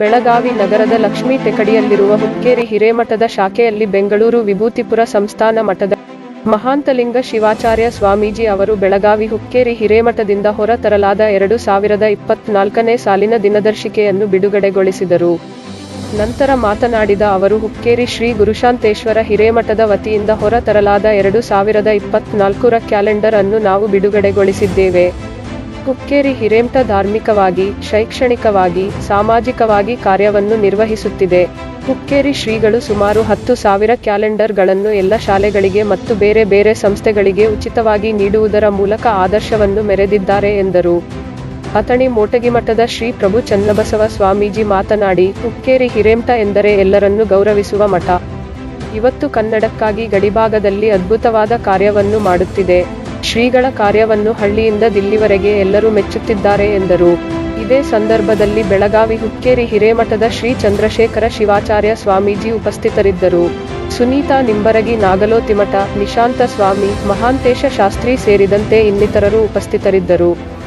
ಬೆಳಗಾವಿ ನಗರದ ಲಕ್ಷ್ಮೀ ತೆಕಡಿಯಲ್ಲಿರುವ ಹುಕ್ಕೇರಿ ಹಿರೇಮಠದ ಶಾಖೆಯಲ್ಲಿ ಬೆಂಗಳೂರು ವಿಭೂತಿಪುರ ಸಂಸ್ಥಾನ ಮಠದ ಮಹಾಂತಲಿಂಗ ಶಿವಾಚಾರ್ಯ ಸ್ವಾಮೀಜಿ ಅವರು ಬೆಳಗಾವಿ ಹುಕ್ಕೇರಿ ಹಿರೇಮಠದಿಂದ ಹೊರ ತರಲಾದ ಎರಡು ಸಾವಿರದ ಇಪ್ಪತ್ನಾಲ್ಕನೇ ಸಾಲಿನ ದಿನದರ್ಶಿಕೆಯನ್ನು ಬಿಡುಗಡೆಗೊಳಿಸಿದರು. ನಂತರ ಮಾತನಾಡಿದ ಅವರು, ಹುಕ್ಕೇರಿ ಶ್ರೀ ಗುರುಶಾಂತೇಶ್ವರ ಹಿರೇಮಠದ ವತಿಯಿಂದ ಹೊರ ತರಲಾದ ಎರಡು ಸಾವಿರದ ಇಪ್ಪತ್ನಾಲ್ಕರ ಕ್ಯಾಲೆಂಡರ್ ಅನ್ನು ನಾವು ಬಿಡುಗಡೆಗೊಳಿಸಿದ್ದೇವೆ. ಹುಕ್ಕೇರಿ ಹಿರೇಮಠ ಧಾರ್ಮಿಕವಾಗಿ, ಶೈಕ್ಷಣಿಕವಾಗಿ, ಸಾಮಾಜಿಕವಾಗಿ ಕಾರ್ಯವನ್ನು ನಿರ್ವಹಿಸುತ್ತಿದೆ. ಕುಕ್ಕೇರಿ ಶ್ರೀಗಳು ಸುಮಾರು ಹತ್ತು ಸಾವಿರ ಕ್ಯಾಲೆಂಡರ್ಗಳನ್ನು ಎಲ್ಲ ಶಾಲೆಗಳಿಗೆ ಮತ್ತು ಬೇರೆ ಬೇರೆ ಸಂಸ್ಥೆಗಳಿಗೆ ಉಚಿತವಾಗಿ ನೀಡುವುದರ ಮೂಲಕ ಆದರ್ಶವನ್ನು ಮೆರೆದಿದ್ದಾರೆ ಎಂದರು. ಅಥಣಿ ಮೋಟಗಿಮಠದ ಶ್ರೀ ಪ್ರಭು ಚನ್ನಬಸವ ಸ್ವಾಮೀಜಿ ಮಾತನಾಡಿ, ಕುಕ್ಕೇರಿ ಹಿರೇಮಠ ಎಂದರೆ ಎಲ್ಲರನ್ನೂ ಗೌರವಿಸುವ ಮಠ. ಇವತ್ತು ಕನ್ನಡಕ್ಕಾಗಿ ಗಡಿಭಾಗದಲ್ಲಿ ಅದ್ಭುತವಾದ ಕಾರ್ಯವನ್ನು ಮಾಡುತ್ತಿದೆ. ಶ್ರೀಗಳ ಕಾರ್ಯವನ್ನು ಹಳ್ಳಿಯಿಂದ ದಿಲ್ಲಿವರೆಗೆ ಎಲ್ಲರೂ ಮೆಚ್ಚುತ್ತಿದ್ದಾರೆ ಎಂದರು. ಇದೇ ಸಂದರ್ಭದಲ್ಲಿ ಬೆಳಗಾವಿ ಹುಕ್ಕೇರಿ ಹಿರೇಮಠದ ಶ್ರೀ ಚಂದ್ರಶೇಖರ ಶಿವಾಚಾರ್ಯ ಸ್ವಾಮೀಜಿ ಉಪಸ್ಥಿತರಿದ್ದರು. ಸುನೀತಾ ನಿಂಬರಗಿ ನಾಗಲೋತಿಮಠ ನಿಶಾಂತ ಸ್ವಾಮಿ, ಮಹಾಂತೇಶ ಶಾಸ್ತ್ರಿ ಸೇರಿದಂತೆ ಇನ್ನಿತರರು ಉಪಸ್ಥಿತರಿದ್ದರು.